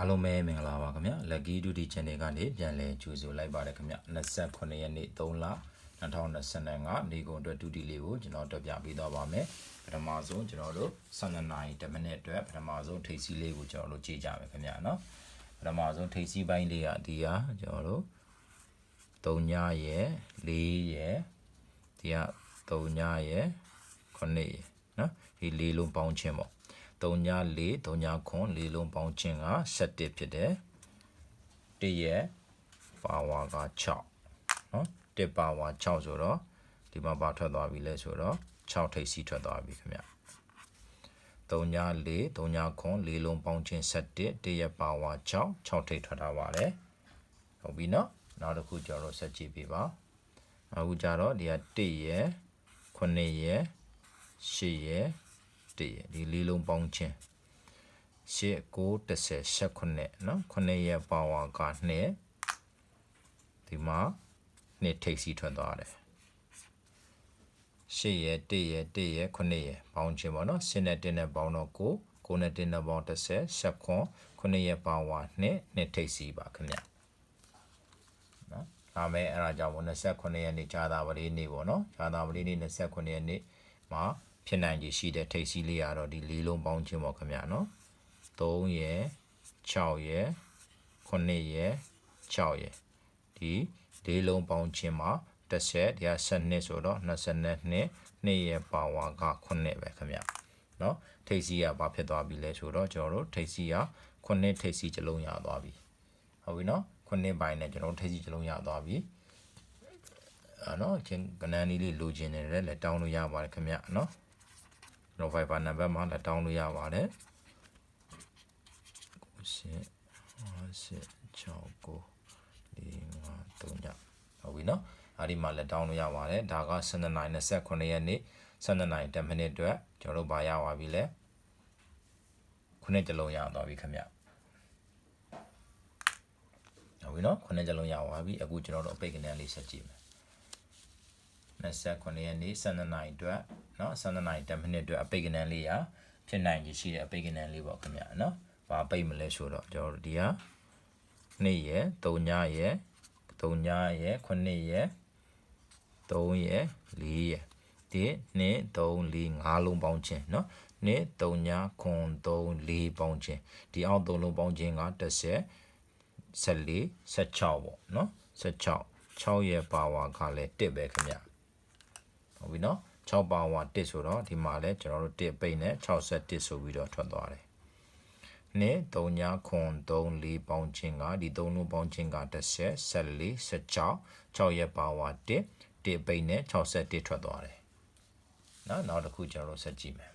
အားလုံးပဲမင်္ဂလာပါခင်ဗျ Lucky Duty Channel ကနေပြန်လည်ကြိုဆိုလိုက်ပါတယ်ခင်ဗျ29ရက်နေ့3လ2025နေကုန်အတွက်ဒုတိလေးကိုကျွန်တော်တက်ပြပေးသွားပါမယ်ပထမဆုံးကျွန်တော်တို့12နာရီ10မိနစ်အတွက်ပထမဆုံးထိပ်စီးလေးကိုကျွန်တော်တို့ကြည့်ကြမယ်ခင်ဗျနော်ပထမဆုံးထိပ်စီးပိုင်းလေးကဒီဟာကျွန်တော်တို့3ညရဲ့4ရဲ့ဒီက3ညရဲ့9ရဲ့နော်ဒီလေးလုံးပေါင်းချင်းပေါ့ 3ည4 3ညခွန်လေးလုံးပေါင်းချင်းက7ဖြစ်တယ်တရဲ့ပါဝါက6နော်1ပါဝါ6ဆိုတော့ဒီမှာပါထွက်သွားပြီလဲဆိုတော့6ထိပ်စီထွက်သွားပြီခင်ဗျ3ည4 3ညခွန်လေးလုံးပေါင်းချင်း7တရဲ့ပါဝါ6 6ထိပ်ထွက်တာပါတယ်ဟုတ်ပြီနော်နောက်တစ်ခုကျွန်တော်ဆက်ကြည့်ပြပါအခုကြတော့ဒီက1ရဲ့9ရဲ့8ရဲ့ 1ရဲ့ဒီလေးလုံးပေါင်းချင်း8 9 10 18เนาะ9ရဲ့ပါဝါက2ဒီမှာ2ထိပ်စီထွက်သွားတယ်8ရဲ့1ရဲ့1ရဲ့9ရဲ့ပေါင်းချင်းပေါ့เนาะ10နဲ့1နဲ့ပေါင်းတော့9 9နဲ့1နဲ့ပေါင်း10 18 9ရဲ့ပါဝါ2 2ထိပ်စီပါခင်ဗျနော်ဒါမဲ့အဲ့ဒါကြောင့်29ရက်နေ့ကြာတာပလေးနေ့ပေါ့နော်ကြာတာပလေးနေ့29ရက်နေ့မှာ ဖြစ်နိုင်ခြေရှိတဲ့ထိပ်စီးလေးကတော့ဒီလေးလုံးပေါင်းခြင်းပေါ့ခင်ဗျာနော်3ရယ်6ရယ်9ရယ်6ရယ်ဒီလေးလုံးပေါင်းခြင်းမှာတစ်ဆက်ဒီက12ဆိုတော့22နှစ်ရယ်ပါဝါက9ပဲခင်ဗျာနော်ထိပ်စီးကဘာဖြစ်သွားပြီလဲဆိုတော့ကျွန်တော်တို့ထိပ်စီးက9ထိပ်စီးစလုံးရသွားပြီဟုတ်ပြီနော်9ပိုင်းနဲ့ကျွန်တော်တို့ထိပ်စီးစလုံးရသွားပြီအာနော်ချင်းကနန်းလေးလေးလိုချင်တယ်လည်းတောင်းလို့ရပါတယ်ခင်ဗျာနော် ကျွန်တော် Viber နံပါတ်မှာလည်းတောင်းလို့ရပါတယ်9 8 6 9 4 5 3ညဟုတ်ပြီနော်အဲ့ဒီမှာလည်းတောင်းလို့ရပါတယ်ဒါက12နိုင်29ရက်နေ့12နိုင်10မိနစ်အတွက်ကျွန်တော်တို့ဘာရပါပြီလဲခုနှစ်ကြလုံးရသွားပြီခင်ဗျဟုတ်ပြီနော်ခုနှစ်ကြလုံးရသွားပြီအခုကျွန်တော်တို့အပိတ်ကနေလေးဆက်ကြည့်မယ်29ရက်နေ့12နိုင်အတွက် เนาะ12နိုင်10မိနစ်အတွက်အပိတ်ကနန်းလေးရဖြစ်နိုင်ကြီးရှိတဲ့အပိတ်ကနန်းလေးပေါ့ခင်ဗျာเนาะဘာပိတ်မလဲဆိုတော့ကျွန်တော်တို့ဒီဟာနေ့ရယ်3ညရယ်3ညရယ်9ရယ်3ရယ်4ရယ်ဒီနေ့3 4 5လုံးပေါင်းခြင်းเนาะနေ့3ညခွန်3 4ပေါင်းခြင်းဒီအောက်3လုံးပေါင်းခြင်းက30 14 16ပေါ့เนาะ16 6ရဲ့ပါဝါကလည်း1ပဲခင်ဗျာဟုတ်ပြီနော် 6ပါဝါ1ဆိုတော့ဒီမှာလဲကျွန်တော်တို့1ပိတ်နဲ့61ဆိုပြီးတော့ထွက်သွားတယ်။နှစ်3ညခွန်3 4ပေါင်းချင်းကဒီ3လုံးပေါင်းချင်းက30 14 16 6ရဲ့ပါဝါ1 1ပိတ်နဲ့61ထွက်သွားတယ်။နော်နောက်တစ်ခုကျွန်တော်တို့ဆက်ကြည့်မယ်။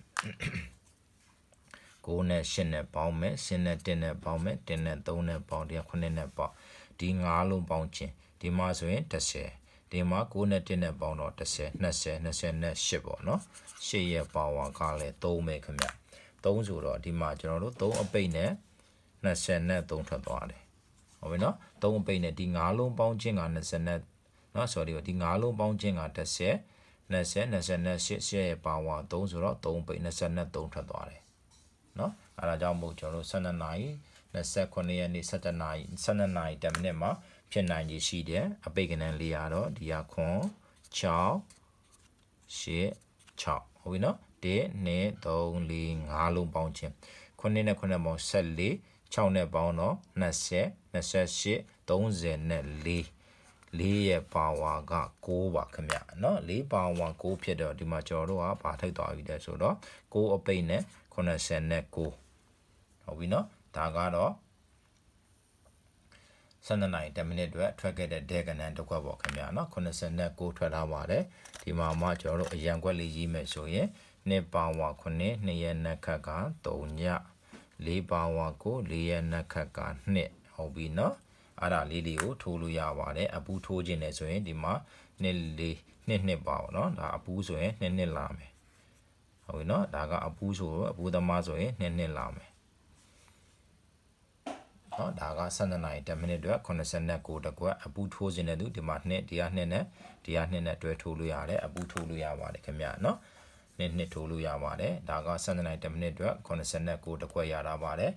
9နဲ့10နဲ့ပေါင်းမယ်10နဲ့1နဲ့ပေါင်းမယ်1နဲ့3နဲ့ပေါင်း1 9နဲ့ပေါင်းဒီ9လုံးပေါင်းချင်းဒီမှာဆိုရင်30 ဒီမှာ9နဲ့1နဲ့ပေါင်းတော့30 20 28ပေါ့နော်8ရဲ့ပါဝါကလည်း3ပဲခင်ဗျ3ဆိုတော့ဒီမှာကျွန်တော်တို့3အပိတ်နဲ့20နဲ့3ထွက်သွားတယ်ဟုတ်ပြီနော်3အပိတ်နဲ့ဒီ9လုံးပေါင်းခြင်းက20နဲ့နော် sorry ဒီ9လုံးပေါင်းခြင်းက30 20 28 8ရဲ့ပါဝါ3ဆိုတော့3ပိတ်20နဲ့3ထွက်သွားတယ်နော်အဲဒါကြောင့်မို့ကျွန်တော်တို့12နာရီ29ရက်နေ့17နာရီ12နာရီ10မိနစ်မှာ ဖြစ်နိုင်ခြေရှိတယ်အပိတ်ကနန်းလေးရတော့ဒီကခွန်6 8 6ဟုတ်ပြီနော်1 2 3 4 5လုံးပေါင်းခြင်း9နဲ့9ပေါင်း14 6နဲ့ပေါင်းတော့20 28 30နဲ့4 4ရဲ့ပါဝါက6ပါခင်ဗျเนาะ4ပါဝါ6ဖြစ်တော့ဒီမှာကျွန်တော်တို့ကဘာထိုက်သွားပြီလဲဆိုတော့6အပိတ်နဲ့80နဲ့9ဟုတ်ပြီเนาะဒါကတော့ 12နိုင်10မိနစ်အတွက်ထွက်ခဲ့တဲ့ဒဲကနန်တစ်ခွက်ပေါ့ခင်ဗျာနော်89ထွက်ထားပါတယ်ဒီမှာမှကျွန်တော်တို့အရန်ခွက်လေးရေးမယ်ဆိုရင်2ပါဝါ9 2ရဲ့နက်ခတ်က3ည4ပါဝါကို4ရဲ့နက်ခတ်က2ဟုတ်ပြီနော်အဲ့ဒါလေးလေးကိုထိုးလို့ရပါတယ်အပူးထိုးခြင်းနဲ့ဆိုရင်ဒီမှာ2 4 2 2ပါပေါ့နော်ဒါအပူးဆိုရင်2 2လာမယ်ဟုတ်ပြီနော်ဒါကအပူးဆိုအပူးသမားဆိုရင်2 2လာမယ် เนาะဒါက12နာရီ10မိနစ်အတွက်89တကွက်အပူထိုးခြင်းတဲ့သူဒီမှာ2ဒီက2နဲ့ဒီက2နဲ့တွဲထိုးလို့ရတယ်အပူထိုးလို့ရပါတယ်ခင်ဗျာเนาะ နှစ်နှစ်ထိုးလို့ရပါတယ်ဒါက7နိုင်10မိနစ်အတွက်89တခွက်ရတာပါတယ်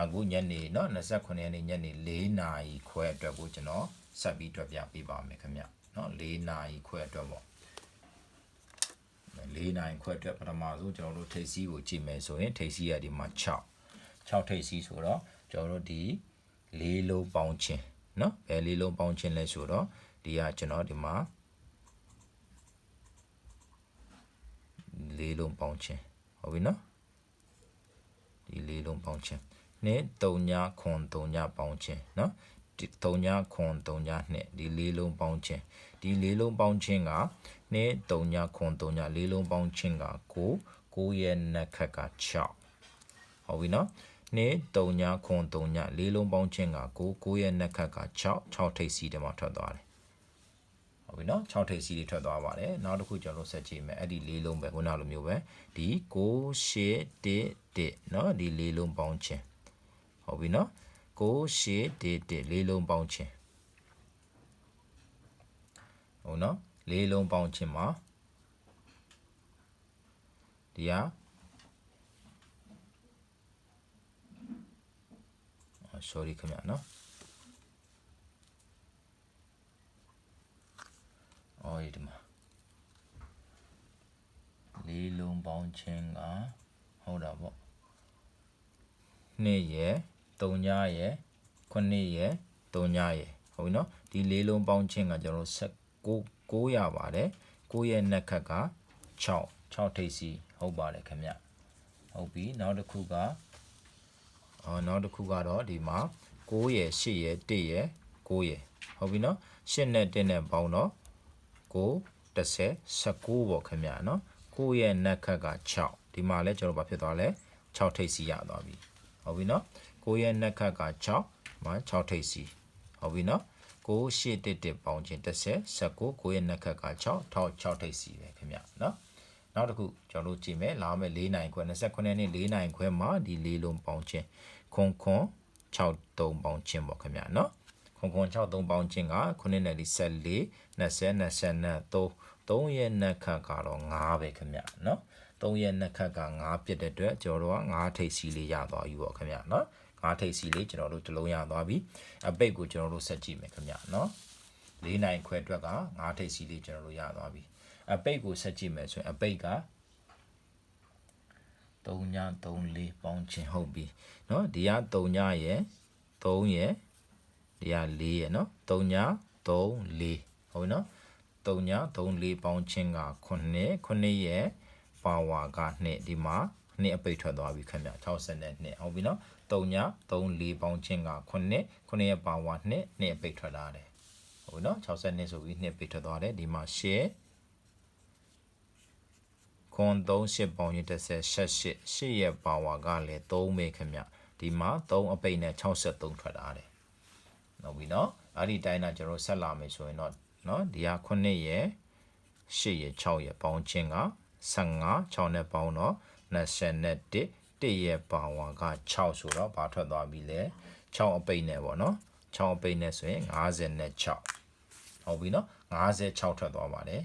အခုညနေเนาะ29ရက်နေ့ညနေ4နာရီခွဲအတွက်ကိုကျွန်တော်ဆက်ပြီးတွက်ပြပေးပါမယ်ခင်ဗျเนาะ4နာရီခွဲအတွက်ပေါ့4နိုင်ခွဲအတွက်ပထမဆုံးကျွန်တော်တို့ထိပ်စီးကိုကြည့်မယ်ဆိုရင်ထိပ်စီးရဒီမှာ6 6ထိပ်စီးဆိုတော့ ကျွန်တော်တို့ဒီလေးလုံးပေါင်းခြင်းเนาะဘယ်လေးလုံးပေါင်းခြင်းလဲဆိုတော့ဒီကကျွန်တော်ဒီမှာလေးလုံးပေါင်းခြင်းဟုတ်ပြီเนาะဒီလေးလုံးပေါင်းခြင်းနဲ့3ညခွန်3ညပေါင်းခြင်းเนาะဒီ3ညခွန်3ညနဲ့ဒီလေးလုံးပေါင်းခြင်းဒီလေးလုံးပေါင်းခြင်းကနဲ့3ညခွန်3ညလေးလုံးပေါင်းခြင်းက9 9ရဲ့နှက်ခက်က6ဟုတ်ပြီเนาะ 2 3ည9 3ညလေးလုံးပေါင်းချင်းက9 9ရဲ့နှက်ခတ်က6 6ထိပ်စီးတယ်မှာထွက်သွားတယ်ဟုတ်ပြီနော်6ထိပ်စီးတွေထွက်သွားပါတယ်နောက်တစ်ခုကျွန်တော်ဆက်ကြည့်မယ်အဲ့ဒီလေးလုံးပဲခုနလိုမျိုးပဲဒီ9 8 1 1နော်ဒီလေးလုံးပေါင်းချင်းဟုတ်ပြီနော်9 8 1 1လေးလုံးပေါင်းချင်းဟုတ်နော်လေးလုံးပေါင်းချင်းမှာဒီဟာ sorry ခင်ဗျာနော်အော်ဒီမှာလေးလုံးပေါင်းခြင်းကဟုတ်တာပေါ့နှစ်ရယ်သုံးညရယ်ခုနှစ်ရယ်သုံးညရယ်ဟုတ်ပြီနော်ဒီလေးလုံးပေါင်းခြင်းကကျွန်တော်တို့6 9ရပါတယ်9ရဲ့နက်ခက်က6 6ထိပ်စီဟုတ်ပါတယ်ခင်ဗျဟုတ်ပြီနောက်တစ်ခုက အော်နောက်တစ်ခုကတော့ဒီမှာ9ရယ်10ရယ်1ရယ်9ရယ်ဟုတ်ပြီနော်10နဲ့1နဲ့ပေါင်းတော့9 10 19ပေါ့ခင်ဗျာနော်9ရဲ့နက်ခက်က6ဒီမှာလဲကျွန်တော်ဘာဖြစ်သွားလဲ6ထိပ်စီရသွားပြီဟုတ်ပြီနော်9ရဲ့နက်ခက်က6မှာ6ထိပ်စီဟုတ်ပြီနော်9 8 1 1ပေါင်းခြင်း10 19 9ရဲ့နက်ခက်က6 6ထိပ်စီပဲခင်ဗျာနော် နောက်တစ်ခုကျွန်တော်တို့ကြည့်မယ်လာမယ်4နိုင်ခွဲ29နှစ်4နိုင်ခွဲမှာဒီ၄လုံးပေါင်းခြင်းခွန်ခွန်6 3ပေါင်းခြင်းပေါ့ခင်ဗျာနော်ခွန်ခွန်6 3ပေါင်းခြင်းက9နဲ့ဒီ14 20 23 3ရဲ့နက်ခတ်ကတော့9ပဲခင်ဗျာနော်3ရဲ့နက်ခတ်က9ပြစ်တဲ့အတွက်ကျွန်တော်တို့က9ထိပ်စီလေးရသွားပြီပေါ့ခင်ဗျာနော်9ထိပ်စီလေးကျွန်တော်တို့တစ်လုံးရသွားပြီအပိတ်ကိုကျွန်တော်တို့ဆက်ကြည့်မယ်ခင်ဗျာနော်၄နိုင်ခွဲအတွက်က9ထိပ်စီလေးကျွန်တော်တို့ရသွားပြီ အပိတ်ကိုဆက်ကြည့်မယ်ဆိုရင်အပိတ်က3ည3 4ပေါင်းခြင်းဟုတ်ပြီเนาะဒီက3ညရယ်3ရယ်ဒီက4ရယ်เนาะ3ည3 4ဟုတ်ပြီเนาะ3ည3 4ပေါင်းခြင်းက9 9ရယ်ပါဝါက2ဒီမှာ2အပိတ်ထွက်သွားပြီခင်ဗျ60နဲ့2ဟုတ်ပြီเนาะ3ည3 4ပေါင်းခြင်းက9 9ရယ်ပါဝါ2 2အပိတ်ထွက်လာတယ်ဟုတ်ပြီเนาะ60နဲ့ဆိုပြီး2ပိတ်ထွက်သွားတယ်ဒီမှာ10 ခွန်38ပေါင်းရင်38 8ရဲ့ပါဝါကလည်း3ပဲခင်ဗျဒီမှာ3အပိတ်နဲ့63ထွက်လာတယ်ဟုတ်ပြီနော်အဲ့ဒီတိုင်းကကျွန်တော်ဆက်လာမယ်ဆိုရင်တော့နော်ဒီဟာ9ရဲ့8ရဲ့6ရဲ့ပေါင်းခြင်းက15 6နဲ့ပေါင်းတော့21 1ရဲ့ပါဝါက6ဆိုတော့ဘာထွက်သွားပြီလဲ6အပိတ်နဲ့ပေါ့နော်6အပိတ်နဲ့ဆိုရင်56ဟုတ်ပြီနော်56ထွက်သွားပါတယ်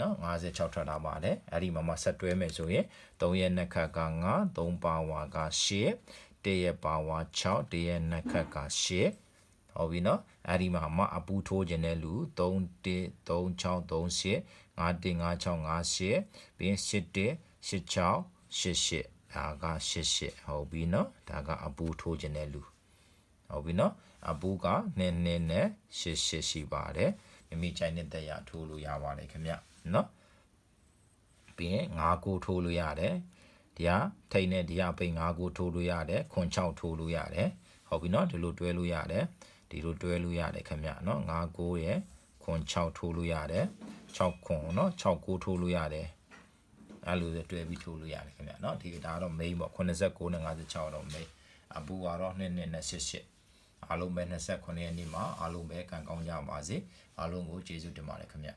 နော်56ထွက်လာပါတယ်အဲ့ဒီမှာမှဆက်တွဲမယ်ဆိုရင်3ရဲ့နှစ်ခတ်က9 3ပါဝါက8 1ရဲ့ပါဝါ6 1ရဲ့နှစ်ခတ်က8ဟုတ်ပြီနော်အဲ့ဒီမှာမှအပူထိုးခြင်းတဲ့လူ3 1 3 6 3 8 5 1 5 6 5 8ပြီးရင်8 1 8 6 8 8ဒါက88ဟုတ်ပြီနော်ဒါကအပူထိုးခြင်းတဲ့လူဟုတ်ပြီနော်အပူကနည်းနည်းနဲ့88ရှိပါတယ်မိမိချိုင်းတဲ့တက်ရထိုးလို့ရပါတယ်ခင်ဗျ နော်ပြီးရင်5ကိုထိုးလို့ရတယ်ဒီဟာထိတ်နဲ့ဒီဟာပိန်5ကိုထိုးလို့ရတယ်ခွန်6ထိုးလို့ရတယ်ဟုတ်ပြီနော်ဒီလိုတွဲလို့ရတယ်ဒီလိုတွဲလို့ရတယ်ခင်ဗျနော်5ကိုရယ်ခွန်6ထိုးလို့ရတယ်6ခွန်နော်6ကိုထိုးလို့ရတယ်အဲ့လိုတွဲပြီးထိုးလို့ရတယ်ခင်ဗျနော်ဒီဒါကတော့ main ပေါ့89နဲ့56တော့ main အပူကတော့2နဲ့88အားလုံးပဲ29ရက်နေ့မှာအားလုံးပဲကံကောင်းကြပါစေအားလုံးကိုကျေးဇူးတင်ပါတယ်ခင်ဗျ